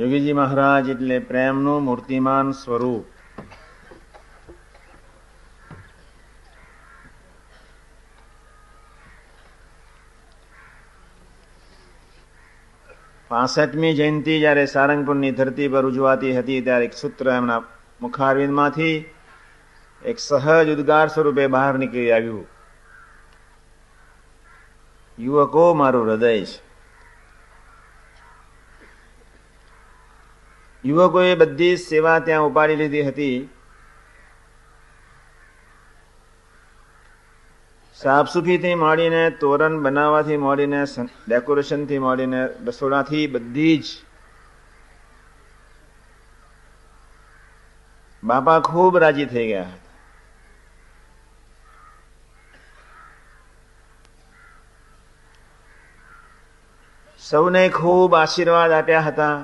યોગીજી મહારાજ એટલે પ્રેમનું મૂર્તિમાન સ્વરૂપ. પાસઠમી જયંતિ જ્યારે સારંગપુરની ધરતી પર ઉજવાતી હતી ત્યારે એક સૂત્ર એમના મુખારવિંદમાંથી એક સહજ ઉદ્ગાર સ્વરૂપે બહાર નીકળી આવ્યું. યુવકો, મારું હૃદય છે. યુવકોએ બધી સેવા ત્યાં ઉપાડી લીધી હતી. સાફસૂફીથી માંડીને તોરણ બનાવવાથી માંડીને ડેકોરેશનથી માંડીને રસોડાથી બધી જ બાપા ખૂબ રાજી થઈ ગયા હતા. સૌને ખૂબ આશીર્વાદ આપ્યા હતા.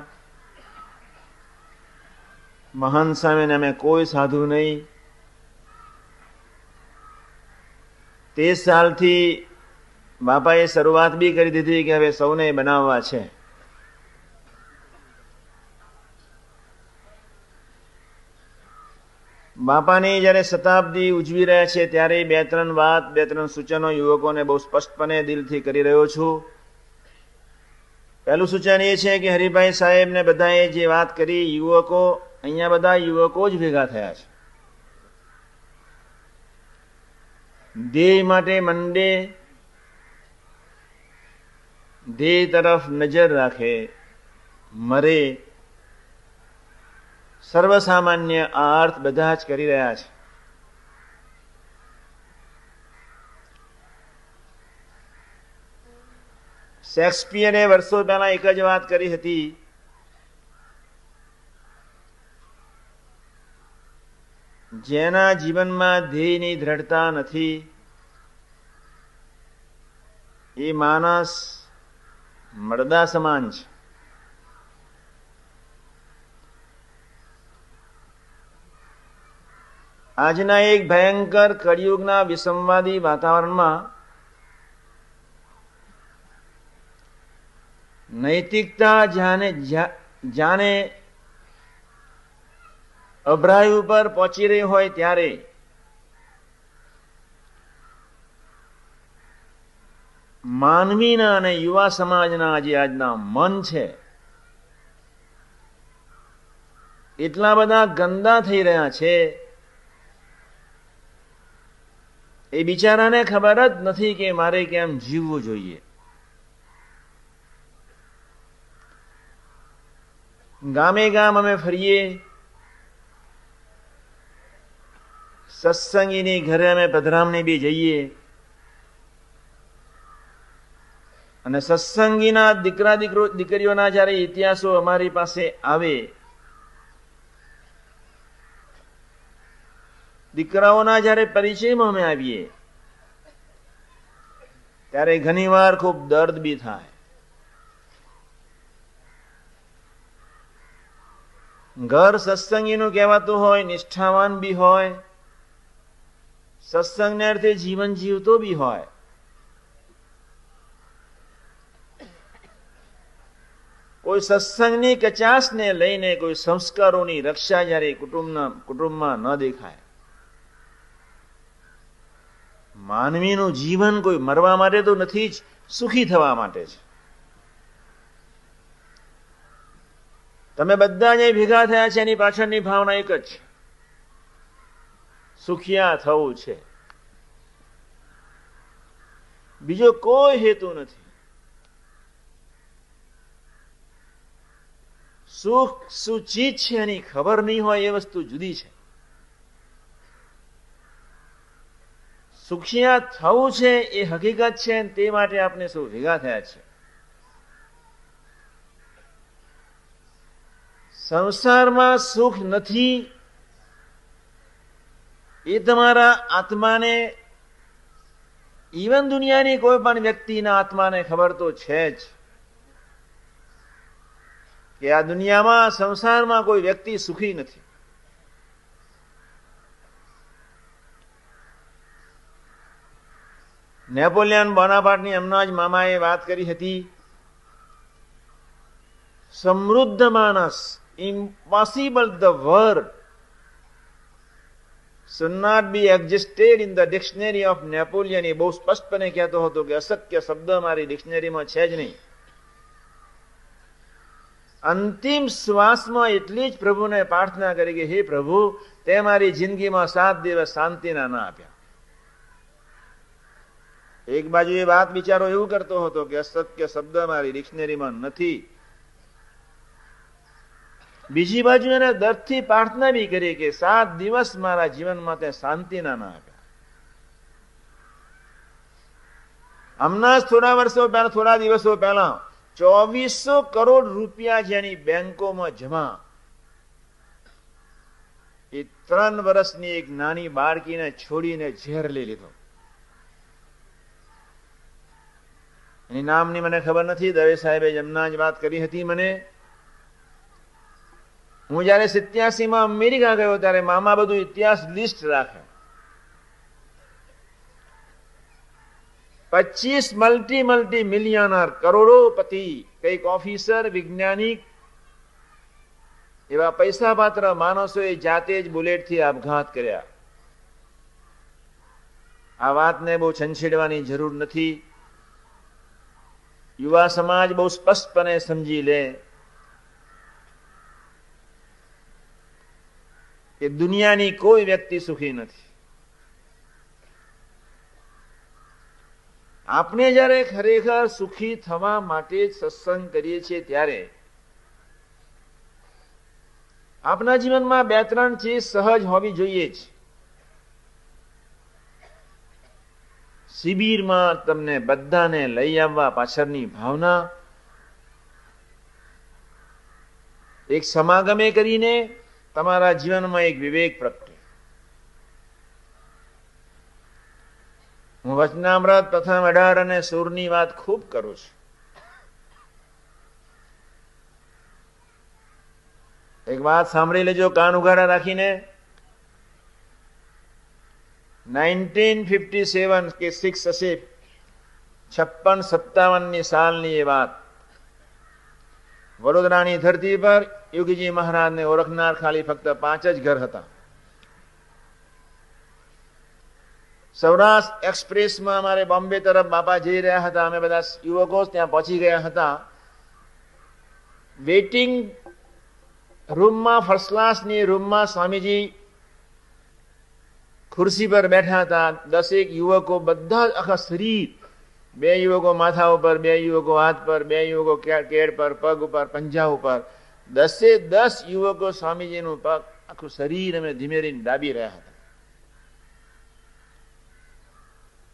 મહાન સ્વામીને અમે કોઈ સાધુ નહીં તે સાલથી બાપાએ શરૂઆત બી કરી દીધી કે હવે સૌને બનાવવા છે બાપાની જ્યારે શતાબ્દી ઉજવી રહ્યા છે ત્યારે બે ત્રણ વાત બે ત્રણ સૂચનો યુવકોને બહુ સ્પષ્ટપણે દિલથી કરી રહ્યો છું. પહેલું સૂચન એ છે કે હરિભાઈ સાહેબ ને બધાએ જે વાત કરી, યુવકો અહીંયા બધા યુવકો જ ભેગા થયા છે. દેહ માટે મંડે દેહ તરફ નજર રાખે, મરે. સર્વસામાન્ય આ અર્થ બધા જ કરી રહ્યા છે. શેક્સપિયરે વર્ષો પહેલા એક જ વાત કરી હતી જેના જીવનમાં ધ્યેયની દ્રઢતા નથી, એ માણસ મળદા સમાન છે. આજના એક ભયંકર કળિયુગના વિસંવાદી વાતાવરણમાં નૈતિકતા જાને જાને અભરાય ઉપર પહોંચી રહી હોય ત્યારે માનવીના અને યુવા સમાજના જે આજના મન છે. એટલા બધા ગંદા થઈ રહ્યા છે એ બિચારાને ખબર જ નથી કે મારે કેમ જીવવું જોઈએ. ગામે ગામ અમે ફરીએ સત્સંગીની ઘરે અમે પધરામણી બી જઈએ. અને સત્સંગીના દીકરા દીકરો દીકરીઓના જ્યારે ઇતિહાસો અમારી પાસે આવે, દીકરાઓના જ્યારે પરિચયમાં અમે આવીએ, ત્યારે ઘણીવાર ખૂબ દર્દ બી થાય. ઘર સત્સંગીનું કહેવાતું હોય, નિષ્ઠાવાન બી હોય સત્સંગને અર્થે જીવન જીવતો બી હોય. કોઈ સત્સંગની કચાસને લઈને કોઈ સંસ્કારોની રક્ષા જ્યારે કુટુંબના કુટુંબમાં ન દેખાય. માનવીનું જીવન કોઈ મરવા માટે તો નથી જ, સુખી થવા માટે છે. તમે બધા જે ભેગા થયા છે, એની પાછળની ભાવના એક જ છે. સુખિયા થવું છે. બીજો કોઈ હેતુ નથી. સુખ શું ચીજ છે એની ખબર નહીં હોય એ વસ્તુ જુદી છે. સુખિયા થવું છે એ હકીકત છે તે માટે આપણે સૌ ભેગા થયા છે સંસારમાં સુખ નથી એ તમારા આત્માને, ઈવન દુનિયાની કોઈ પણ વ્યક્તિના આત્માને ખબર તો છે જ કે આ દુનિયામાં, સંસારમાં કોઈ વ્યક્તિ સુખી નથી. નેપોલિયન બોનાપાટની હમણાં જ મામાએ વાત કરી હતી, સમૃદ્ધ માણસ impossible the word should not be existed in the dictionary of Napoleon. એ બહુ સ્પષ્ટપણે કહેતો હતો કે અસત્ય શબ્દ મારી ડિક્શનરીમાં છે જ નહીં. અંતિમ શ્વાસમાં એટલી જ પ્રભુને પ્રાર્થના કરી કે, હે પ્રભુ, તે મારી જિંદગીમાં સાત દિવસ શાંતિના ના આપ્યા. એક બાજુ એ વાત વિચારો એવું કરતો હતો કે, અસત્ય શબ્દ મારી ડિક્શનરીમાં નથી. બીજી બાજુ એને દર્દથી પ્રાર્થના બી કરી કે સાત દિવસ મારા જીવનમાં તે શાંતિના ના આપ્યા હમણાં થોડા વર્ષો પહેલા, થોડા દિવસો પહેલા ચોવીસો કરોડ રૂપિયા જેની બેંકોમાં જમા. એ ત્રણ વર્ષની એક નાની બાળકીને છોડીને ઝેર લઈ લીધો. એની નામની મને ખબર નથી. દવે સાહેબે જમના જ વાત કરી હતી મને. હું જયારે સિત્યાસી માં અમેરિકા ગયો ત્યારે મામા બધું ઇતિહાસ લિસ્ટ રાખે. પચીસ મલ્ટી મલ્ટી મિલિયનર કરોડોપતિ, કંઈક ઓફિસર, વૈજ્ઞાનિક, એવા પૈસા પાત્ર માણસોએ જાતે જ બુલેટથી આપઘાત કર્યા. આ વાતને બહુ છંછેડવાની જરૂર નથી. યુવા સમાજ બહુ સ્પષ્ટપણે સમજી લે. કે દુનિયાની કોઈ વ્યક્તિ સુખી નથી. આપણે જ્યારે ખરેખર સુખી થવા માટે સત્સંગ કરીએ છીએ ત્યારે આપના જીવનમાં બે ત્રણ ચીજ સહજ હોવી જોઈએ જ. શિબિરમાં તમને બધાને લઈ આવવા પાછળની ભાવના. એક સમાગમે કરીને તમારા જીવનમાં એક વિવેક પ્રગટે. હું વચનામૃત પ્રથમ અઢાર અને સૂરની વાત ખૂબ કરું છું. એક વાત સાંભળી લેજો, કાન ઉઘાડા રાખીને. નાઇન્ટીન ફિફ્ટી સેવન કે સિક્સ હશે, છપ્પન સત્તાવનની સાલની એ વાત. વડોદરાની ધરતી પર યોગીજી મહારાજને ઓળખનાર ખાલી ફક્ત પાંચ જ ઘર હતા. સૌરાષ્ટ્ર એક્સપ્રેસમાં અમારે બોમ્બે તરફ બાપા જઈ રહ્યા હતા. અમે બધા યુવકો ત્યાં પહોંચી ગયા હતા. વેઇટિંગ રૂમમાં, ફર્સ્ટ ક્લાસની રૂમમાં સ્વામીજી ખુરશી પર બેઠા હતા. દસેક યુવકો બધા આખા શરીર બે યુવકો માથા ઉપર, બે યુવકો હાથ પર, બે યુવકો કેડ પર, પગ ઉપર, પંજા ઉપર. દસે દસ યુવકો સ્વામીજીનું પગ આખું શરીર અમે ધીમે ધીમે દાબી રહ્યા હતા.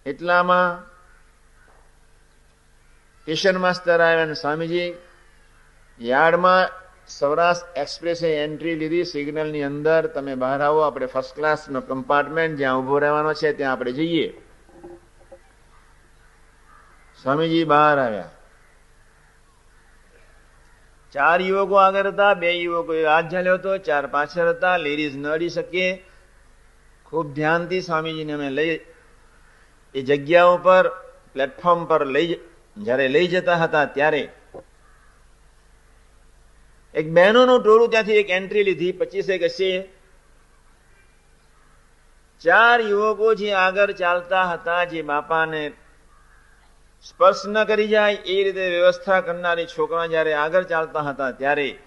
એટલામાં કિશન માસ્તર આવ્યા અને સ્વામીજી યાર્ડમાં સૌરાષ્ટ્ર એક્સપ્રેસે એન્ટ્રી લીધી. સિગ્નલની અંદર તમે બહાર આવો, આપણે ફર્સ્ટ ક્લાસનો કમ્પાર્ટમેન્ટ જ્યાં ઊભો રહેવાનો છે, ત્યાં આપણે જઈએ. સ્વામીજી બહાર આવ્યા. ચાર યુવકો આગળ હતા, બે યુવકો હાથ ઝાલ્યો હતો, ચાર પાછળ હતા, લેડીઝ ન અડી શકીએ. ખૂબ ધ્યાનથી સ્વામીજીને અમે લઈ, એ જગ્યા ઉપર પ્લેટફોર્મ પર લઈ જ્યારે લઈ જતા હતા ત્યારે, એક બહેનોનું ટોળું ત્યાંથી એક એન્ટ્રી લીધી પચીસેક હશે ચાર યુવકો જે આગળ ચાલતા હતા, જે બાપાને સ્પર્શ ન કરી જાય, એ રીતે વ્યવસ્થા કરનારી છોકરા જ્યારે આગળ ચાલતા હતા ત્યારે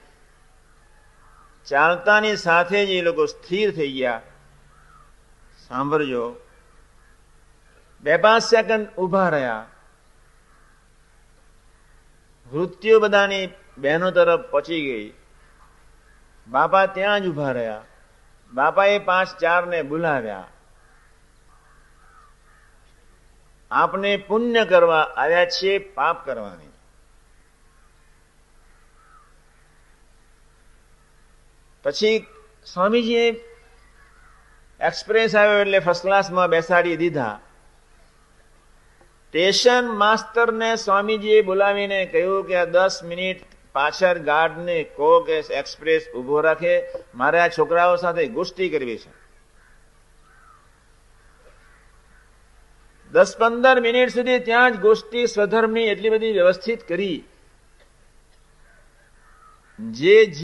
ચાલતાની સાથે જ એ લોકો સ્થિર થઈ ગયા. સાંભળજો. બે પાંચ સેકન્ડ ઊભા રહ્યા. વૃત્તિઓ બધાની બહેનો તરફ પચી ગઈ. બાપા ત્યાં જ ઊભા રહ્યા. બાપાએ પાંચ ચારને બોલાવ્યા. આપને પુણ્ય કરવા આવ્યા છીએ, પાપ કરવાની. પછી સ્વામીજીએ એક્સપ્રેસ આવ્યો એટલે ફર્સ્ટ ક્લાસમાં બેસાડી દીધા. સ્ટેશન માસ્ટરને સ્વામીજીએ બોલાવીને કહ્યું કે આ દસ મિનિટ પાછળ ગાર્ડને કહો કે એક્સપ્રેસ ઊભો રાખે. મારે આ છોકરાઓ સાથે ગોષ્ઠી કરવી છે. દસ પંદર મિનિટ સુધી ત્યાં જ ગોષ્ઠી સ્વધર્મની એટલી બધી વ્યવસ્થિત કરી. જે